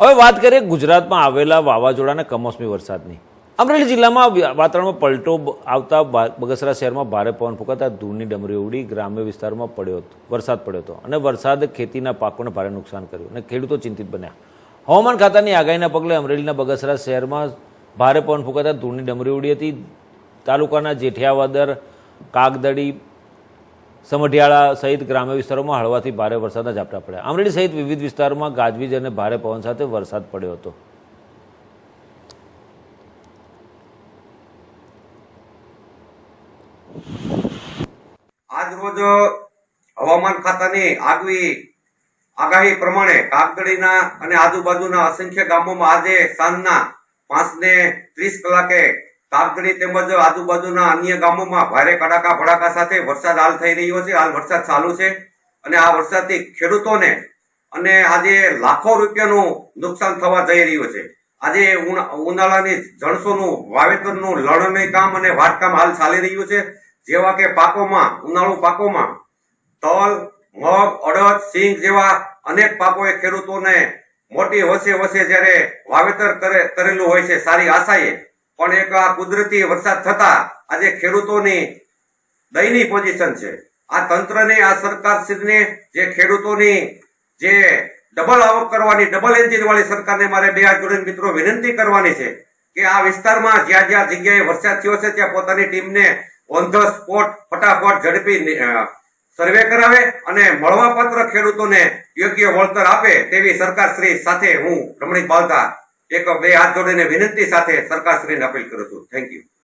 હવે વાત કરીએ ગુજરાતમાં આવેલા વાવાઝોડાના કમોસમી વરસાદની. અમરેલી જિલ્લામાં વાતાવરણમાં પલટો આવતા બગસરા શહેરમાં ભારે પવન ફૂંકાતા ધૂળની ડમરી ઉડી ગ્રામ્ય વિસ્તારમાં પડ્યો હતો, વરસાદ પડ્યો હતો અને વરસાદ ખેતીના પાકોને ભારે નુકસાન કર્યું અને ખેડૂતો ચિંતિત બન્યા. હવામાન ખાતાની આગાહીના પગલે અમરેલીના બગસરા શહેરમાં ભારે પવન ફૂંકાતા ધૂળની ડમરી ઉડી હતી. તાલુકાના જેઠિયાવાદર, કાગદડી સમઢિયાળા સહિત ગ્રામ્ય વિસ્તારોમાં હળવાથી ભારે વરસાદના ઝાપટા પડ્યા. અમરેલી સહિત વિવિધ વિસ્તારોમાં ગાજવીજ અને ભારે પવન સાથે વરસાદ પડ્યો હતો. આજ રોજ હવામાન ખાતાની આગવી આગાહી પ્રમાણે કાગદડીના અને આજુબાજુના અસંખ્ય ગામોમાં આજે સાંજના પાંચ ને ત્રીસ કલાકે કાગદડી તેમજ આજુબાજુના અન્ય ગામોમાં ભારે કડાકા ભડાકા સાથે વરસાદ હાલ થઈ રહ્યો છે. હાલ વરસાદ ચાલુ છે અને આ વરસાદથી ખેડૂતોને અને આજે લાખો રૂપિયાનું નુકસાન થવા જઈ રહ્યું છે. આજે ઉના- ઉનાળાની જણસોનું વાવેતરનું લણણી કામ અને વાટકામ હાલ ચાલી રહ્યું છે. જેવા કે પાકોમાં, ઉનાળુ પાકોમાં તલ, મગ, અડદ, સિંગ જેવા અનેક પાકોએ ખેડૂતોને મોટી વસે વસે જ્યારે વાવેતર કરે, કરેલું હોય છે. સારી આશાએ પણ એક આ કુદરતી વરસાદ થતા આજે ખેડૂતોની દયનીય પોઝિશન છે. આ તંત્રને, આ સરકારશ્રીને જે ખેડૂતોની જે ડબલ આવક કરવાની ડબલ એન્જિન વાળી સરકારને મારે બે હાથ જોડીને મિત્રો વિનંતી કરવાની છે કે આ વિસ્તારમાં જ્યાં જ્યાં જગ્યાએ વરસાદ થયો છે, ત્યાં પોતાની ટીમને ઓન ધ સ્પોટ ફટાફટ ઝડપી સર્વે કરાવે અને મળવાપત્ર ખેડૂતોને યોગ્ય વળતર આપે તેવી સરકારશ્રી સાથે હું રમણીક બાલતા એક બે હાથ જોડીને વિનંતી સાથે સરકારશ્રીને અપીલ કરું છું. Thank you